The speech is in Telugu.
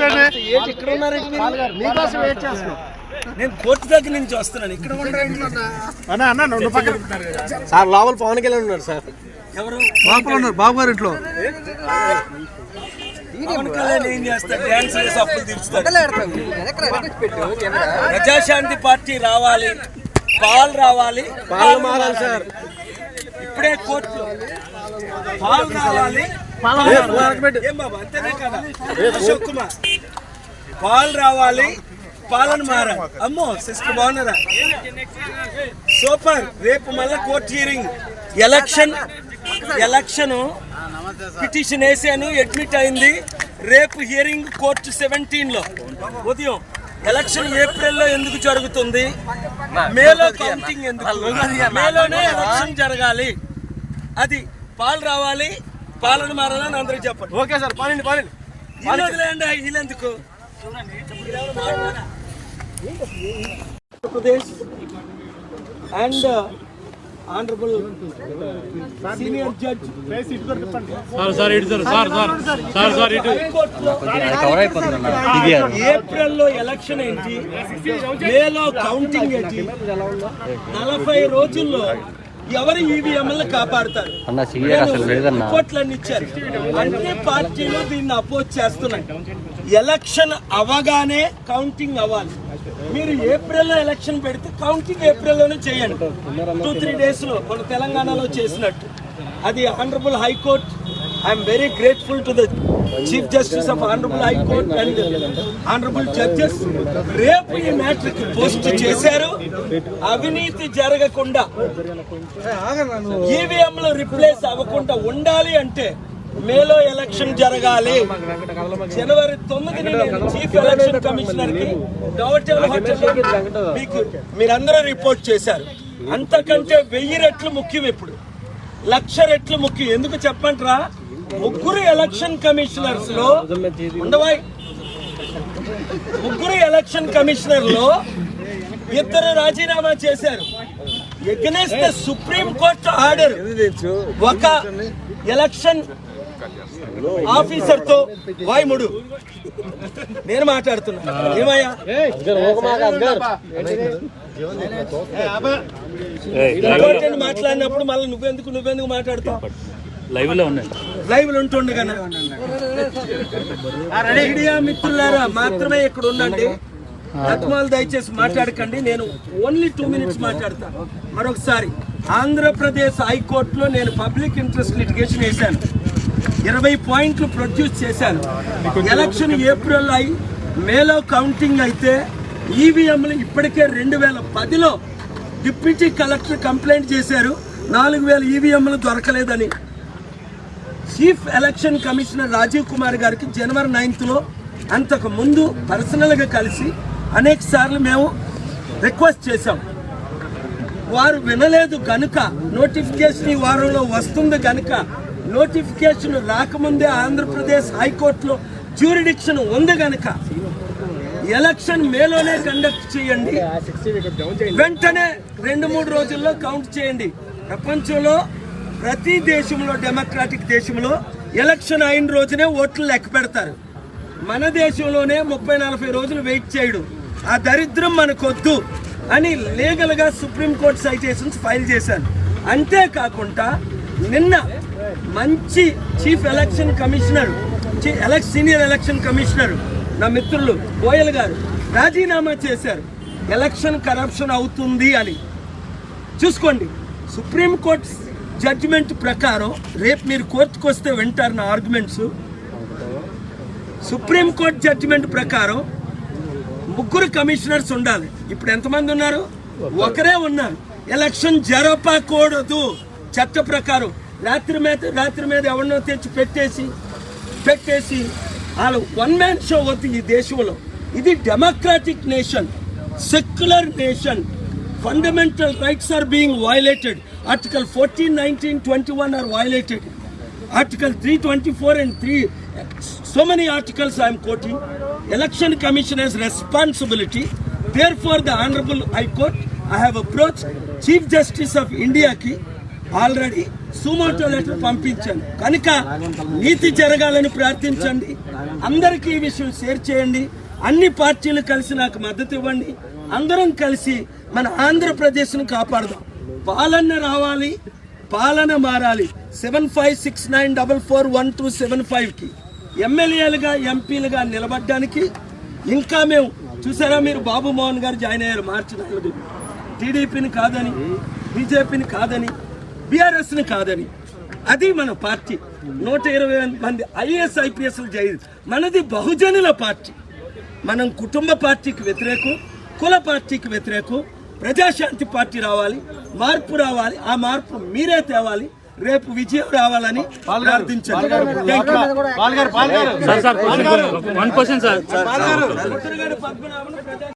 ఏంటి ఇక్కడ ఉన్నారు ఏంటి మీరు? మీకోసం వెయిట్ చేస్తున్నాం నేను కోర్టు దగ్గర నుంచి వస్తున్నాను. ఇక్కడ ఉండరు అన్న అన్న నువ్వు పక్కన. సార్ లోపల పవన్ కళ్యాణ్ ఉన్నారు సార్. ఎవరు? లోపల ఉన్నారు. బాబు గారి ఇంట్లో. పవన్ కళ్యాణ్ ఏం చేస్తాడు? డ్యాన్స్ చేసి అప్పులు తీర్చుతాడు. ప్రజాశాంతి పార్టీ రావాలి. పాలు రావాలి. పాలన మారాలి సార్. ఇప్పుడే కోర్టు పాలు రావాలి. పాలు రావాలి పాలన మారాలి. అమ్మో సిస్టర్ బాగున్నారా? సూపర్. రేపు మళ్ళీ court hearing election election petition వేసాను అడ్మిట్ అయింది. రేపు హియరింగ్ కోర్టు సెవెంటీన్లో ఉదయం. ఎలక్షన్ ఏప్రిల్లో ఎందుకు జరుగుతుంది? మేలో కౌంటింగ్ ఎందుకు? మేలోనే ఎలక్షన్ జరగాలి. అది పాలు రావాలి పాలన మారాలని అందరికి చెప్పండి. ఓకే సార్ పాలండి పాలండి. వదిలేయండి వీళ్ళెందుకు Andhra Pradesh and honourable senior judge. Sir sir ఇటు sir sir sir sir sir ఇటు. ఏప్రిల్లో ఎలక్షన్ ఏంటి? మేలో కౌంటింగ్ ఏంటి? నలభై రోజుల్లో ఎవరు ఈవీఎంలను కాపాడుతారు? రిపోర్ట్లన్నీ ఇచ్చారు అన్ని పార్టీలు దీన్ని అపోజ్ చేస్తున్నాయి. ఎలక్షన్ అవగానే కౌంటింగ్ అవ్వాలి. మీరు ఏప్రిల్లో ఎలక్షన్ పెడితే కౌంటింగ్ ఏప్రిల్లోనే చేయండి. టూ త్రీ డేస్లో మన తెలంగాణలో చేసినట్టు. అది honourable high court I'm very grateful to the chief justice of honourable high court and honourable judges రేపు ఈ మ్యాటర్ పోస్ట్ చేశారు. అవినీతి జరగకుండా ఈవీఎంలు రిప్లేస్ అవ్వకుండా ఉండాలి అంటే మేలో ఎలక్షన్ జరగాలి. జనవరి తొమ్మిది చీఫ్ ఎలక్షన్ కమిషనర్కి మీకు మీరందరూ రిపోర్ట్ చేశారు. అంతకంటే వెయ్యి రెట్లు ముఖ్యం ఇప్పుడు. లక్ష రెట్లు ముఖ్యం. ఎందుకు చెప్పంటారా? ముగ్గురు ఎలక్షన్ కమిషనర్స్లో ఉండవాయి. ముగ్గురు ఎలక్షన్ కమిషనర్లో ఇద్దరు రాజీనామా చేశారు. ఎగ్నెస్ట్ సుప్రీం కోర్టు ఆర్డర్ ఒక ఎలక్షన్ ఆఫీసర్తో వాయుముడు. నేను మాట్లాడుతున్నా. ఏమయ్యా? మాట్లాడినప్పుడు మళ్ళీ నువ్వెందుకు నువ్వెందుకు మాట్లాడుతావు? లైవ్లో ఉన్నాయి లైవ్ ఉంటుండగా మీడియా మిత్రులారా మాత్రమే ఇక్కడ ఉండండి. రత్మాలు దయచేసి మాట్లాడకండి. నేను ఓన్లీ టూ మినిట్స్ మాట్లాడతాను మరొకసారి ఆంధ్రప్రదేశ్ హైకోర్టులో నేను పబ్లిక్ ఇంట్రెస్ట్ లిటిగేషన్ వేశాను. ఇరవై పాయింట్లు ప్రొడ్యూస్ చేశాను. ఎలక్షన్ ఏప్రిల్ అయి మేలో కౌంటింగ్ అయితే ఈవీఎంలు ఇప్పటికే రెండు వేల పదిలో డిప్యూటీ కలెక్టర్ కంప్లైంట్ చేశారు. నాలుగు వేల ఈవీఎంలు దొరకలేదని chief election commissioner Rajiv Kumar గారికి జనవరి నైన్త్లో అంతకు ముందు పర్సనల్గా కలిసి అనేక సార్లు మేము రిక్వెస్ట్ చేశాం. వారు వినలేదు గనుక నోటిఫికేషన్ ఈ వారంలో వస్తుంది గనుక నోటిఫికేషన్ రాకముందే ఆంధ్రప్రదేశ్ హైకోర్టులో జ్యూరిడిక్షన్ ఉంది గనుక ఎలక్షన్ మేలోనే కండక్ట్ చేయండి. వెంటనే రెండు మూడు రోజుల్లో కౌంట్ చేయండి. ప్రపంచంలో ప్రతి దేశంలో డెమోక్రాటిక్ దేశంలో ఎలక్షన్ అయిన రోజునే ఓట్లు లెక్క పెడతారు. మన దేశంలోనే ముప్పై నలభై రోజులు వెయిట్ చేయడం. ఆ దరిద్రం మనకొద్దు అని లీగల్గా సుప్రీంకోర్టు సైటేషన్స్ ఫైల్ చేశాను. అంతేకాకుండా నిన్న మంచి చీఫ్ ఎలక్షన్ కమిషనర్ ఎలక్ సీనియర్ ఎలక్షన్ కమిషనర్ నా మిత్రులు గోయల్ గారు రాజీనామా చేశారు. ఎలక్షన్ కరప్షన్ అవుతుంది అని. చూసుకోండి సుప్రీంకోర్టు జడ్జిమెంట్ ప్రకారం రేపు మీరు కోర్టుకు వస్తే వింటారు నా ఆర్గ్యుమెంట్స్. సుప్రీంకోర్టు జడ్జిమెంట్ ప్రకారం ముగ్గురు కమిషనర్స్ ఉండాలి. ఇప్పుడు ఎంతమంది ఉన్నారు? ఒకరే ఉన్నారు. ఎలక్షన్ జరపకూడదు. చట్ట ప్రకారం రాత్రి మీద రాత్రి మీద ఎవరినో తెచ్చి పెట్టేసి పెట్టేసి వాళ్ళు వన్ మ్యాన్ షో వద్దు ఈ దేశంలో. ఇది democratic nation secular nation fundamental rights are being violated article fourteen nineteen twenty one are violated Article 324 and 3, so many articles I am quoting. Election Commission has responsibility. Therefore, the Honorable High Court, I have approached Chief Justice of India ki already suo motu letter పంపించాను కనుక నీతి జరగాలని ప్రార్థించండి అందరికీ ఈ విషయం షేర్ చేయండి అన్ని పార్టీలు కలిసి నాకు మద్దతు ఇవ్వండి అందరం కలిసి మన ఆంధ్రప్రదేశ్ను కాపాడదాం పాలన రావాలి పాలన మారాలి. Seven five six nine double four one two seven ఫైవ్కి ఎమ్మెల్యేలుగా ఎంపీలుగా నిలబడడానికి ఇంకా మేము చూసారా మీరు బాబు మోహన్ గారు జాయిన్ అయ్యారు మార్చి నాలుగు. టీడీపీని కాదని బీజేపీని కాదని బీఆర్ఎస్ని కాదని. అది మన పార్టీ. నూట ఇరవై మంది ఐఏఎస్ ఐపీఎస్లు జై మనది బహుజనుల పార్టీ. మనం కుటుంబ పార్టీకి వ్యతిరేకం కుల పార్టీకి వ్యతిరేకం ప్రజాశాంతి పార్టీ రావాలి మార్పు రావాలి ఆ మార్పు మీరే తేవాలి. రేపు విజయం రావాలని పద్మనాభన్ ప్రజా